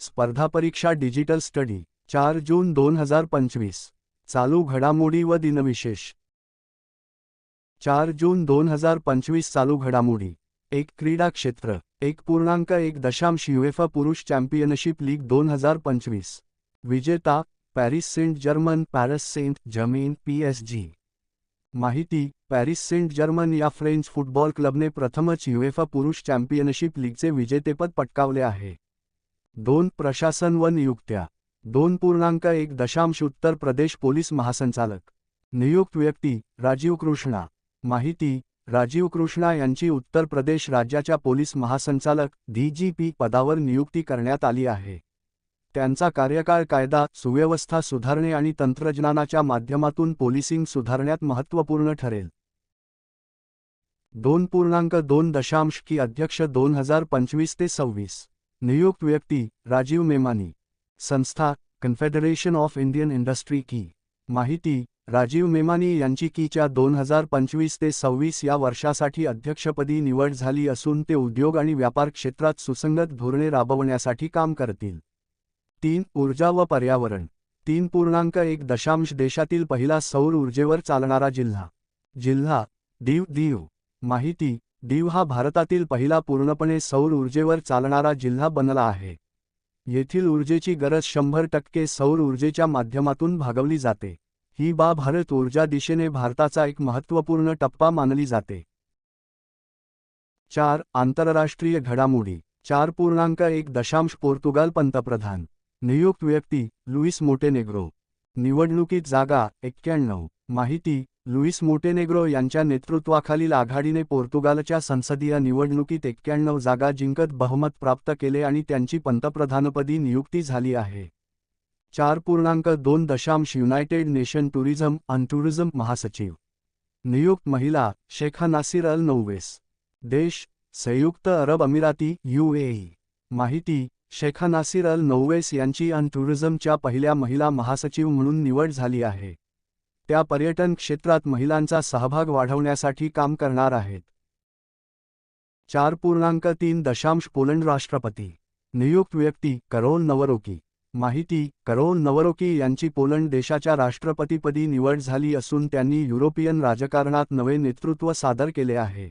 स्पर्धा परीक्षा digital study चार जून दोन हजार पंचवीस. चालू घडामोडी व दिनविशेष. चार जून दोन हजार पंचवीस चालू घडामोडी. एक क्रीडा क्षेत्र एक पूर्णांक एक दशांश युएफा पुरुष चॅम्पियनशिप लीग दोन हजार पंचवीस. विजेता Paris Saint Germain Paris Saint Germain P S G. माहिती पॅरिस सेंट जर्मन या फ्रेंच फुटबॉल क्लबने प्रथमच युएफा पुरुष चॅम्पियनशिप लीगचे विजेतेपद पटकावले आहे. दोन प्रशासन व नियुक्त्या. दोन पूर्णांक एक दशांश उत्तर प्रदेश पोलीस महासंचालक. नियुक्त व्यक्ती राजीव कृष्णा. माहिती राजीव कृष्णा यांची उत्तर प्रदेश राज्याच्या पोलीस महासंचालक डीजीपी पदावर नियुक्ती करण्यात आली आहे. त्यांचा कार्यकाळ कायदा सुव्यवस्था सुधारणे आणि तंत्रज्ञानाच्या माध्यमातून पोलिसिंग सुधारण्यात महत्त्वपूर्ण ठरेल. दोन पूर्णांक दोन दशांश की अध्यक्ष दोन हजार पंचवीस ते सव्वीस. नियुक्त व्यक्ती राजीव मेमानी. संस्था कन्फेडरेशन ऑफ इंडियन इंडस्ट्री की. माहिती राजीव मेमानी यांची कीच्या दोन हजार पंचवीस ते सव्वीस या वर्षासाठी अध्यक्षपदी निवड झाली असून ते उद्योग आणि व्यापार क्षेत्रात सुसंगत धोरणे राबवण्यासाठी काम करतील. तीन ऊर्जा व पर्यावरण. तीन पूर्णांक एक दशांश देशातील पहिला सौर ऊर्जेवर चालणारा जिल्हा. जिल्हा दीव दीव. माहिती दीव हा भारतातील पहिला पूर्णपणे सौर ऊर्जेवर चालणारा जिल्हा बनला आहे. येथील ऊर्जेची गरज शंभर टक्के सौर ऊर्जेच्या माध्यमातून भागवली जाते. ही बा भारत ऊर्जा दिशेने भारताचा एक महत्त्वपूर्ण टप्पा मानली जाते. चार आंतरराष्ट्रीय घडामोडी. चार पूर्णांक एक दशांश पोर्तुगाल पंतप्रधान. नियुक्त व्यक्ती लुईस मोटेनेग्रो. निवडणुकीत जागा एक्क्याण्णव. माहिती लुईस मोटेनेग्रो यांच्या नेतृत्वाखालील आघाडीने पोर्तुगालच्या संसदीय निवडणुकीत एक्क्याण्णव जागा जिंकत बहुमत प्राप्त केले आणि त्यांची पंतप्रधानपदी नियुक्ती झाली आहे. चार पूर्णांक दोन दशांश युनायटेड नेशन टुरिझम अन टुरिझम महासचिव. नियुक्त महिला शेखा नासिर अल नौवेस. देश संयुक्त अरब अमिराती यूएई माहिती शेखा नासिर अल नौवेस यांची अन टुरिझमच्या पहिल्या महिला महासचिव म्हणून निवड झाली आहे. त्या पर्यटन क्षेत्रात महिलांचा सहभाग वाढवण्यासाठी काम करणार आहेत. चार पूर्णांक तीन दशांश पोलंड राष्ट्रपती. नियुक्त व्यक्ती करोल नवरोकी. माहिती करोल नवरोकी यांची पोलंड देशाच्या राष्ट्रपतीपदी निवड झाली असून त्यांनी युरोपियन राजकारणात नवे नेतृत्व सादर केले आहे.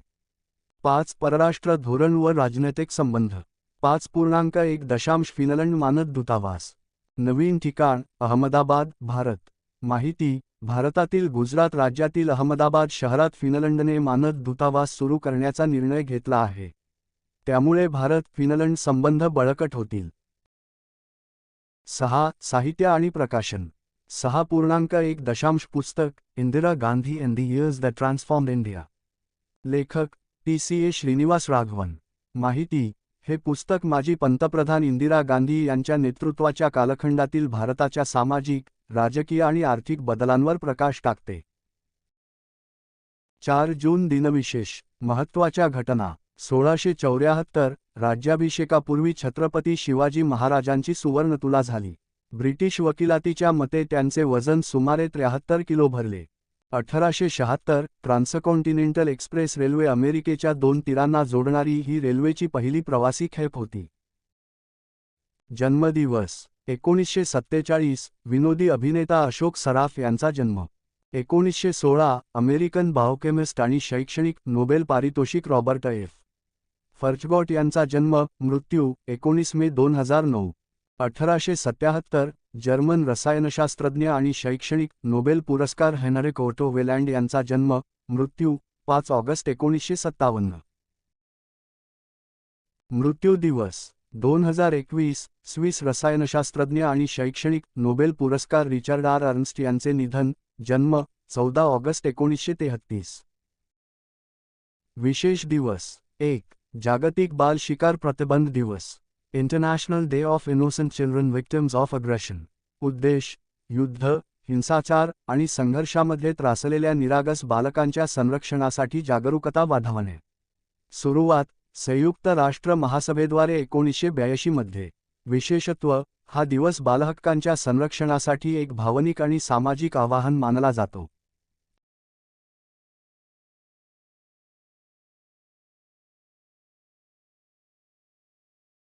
पाच परराष्ट्र धोरण व राजनैतिक संबंध. पाच पूर्णांक एक दशांश फिनलंड मानद दूतावास. नवीन ठिकाण अहमदाबाद भारत. माहिती भारतातील गुजरात राज्यातील अहमदाबाद शहरात फिनलंडने मानद दूतावास सुरू करण्याचा निर्णय घेतला आहे. त्यामुळे भारत फिनलंड संबंध बळकट होतील. सहा साहित्य आणि प्रकाशन. सहा पूर्णांक एक दशांश पुस्तक Indira Gandhi and the years the transform India लेखक T. C. A. Srinivasa Raghavan. माहिती हे पुस्तक माजी पंतप्रधान इंदिरा गांधी यांच्या नेतृत्वाच्या कालखंडातील भारताच्या सामाजिक राजकीय आणि आर्थिक बदलांवर प्रकाश टाकते. चार जून दिनविशेष महत्त्वाच्या घटना सोळाशे चौऱ्याहत्तर राज्याभिषेकापूर्वी छत्रपती शिवाजी महाराजांची सुवर्णतुला झाली. ब्रिटिश वकिलातीच्या मते त्यांचे वजन सुमारे त्र्याहत्तर किलो भरले. अठराशे शहात्तर ट्रान्सकॉन्टिनेंटल एक्सप्रेस रेल्वे अमेरिकेच्या दोन तीरांना जोडणारी ही रेल्वेची पहिली प्रवासी खेप होती. जन्मदिवस एकोणीसशे सत्तेचाळीस विनोदी अभिनेता अशोक सराफ यांचा जन्म. एकोणीसशे सोळा अमेरिकन भावकेमिस्ट आणि शैक्षणिक नोबेल पारितोषिक रॉबर्ट एफ. फर्चगॉट यांचा जन्म मृत्यू एकोणीस मे दोन हजार नऊ. अठराशे सत्याहत्तर जर्मन रसायनशास्त्रज्ञ आणि शैक्षणिक नोबेल पुरस्कार हेनरे कोर्टो वेलँड यांचा जन्म मृत्यू पाच ऑगस्ट एकोणीसशे सत्तावन्न. मृत्यू दिवस. दोन हजार एकवीस स्विस रसायनशास्त्रज्ञ आणि शैक्षणिक नोबेल पुरस्कार रिचर्ड आर. अर्न्स्ट यांचे निधन जन्म चौदा ऑगस्ट एकोणीसशे तेहत्तीस विशेष दिवस एक जागतिक बाल शिकार प्रतिबंध दिवस International Day of Innocent Children Victims of Aggression उद्देश युद्ध हिंसाचार आणि संघर्षामध्ये त्रासलेल्या निरागस बालकांच्या संरक्षणासाठी जागरूकता वाढवणे. सुरुवात संयुक्त राष्ट्र महासभेद्वारे एकोणीसशे ब्याऐंशी मध्ये विशेषत्व हा दिवस बालहक्कांच्या संरक्षणासाठी एक भावनिक आणि सामाजिक आवाहन मानला जातो.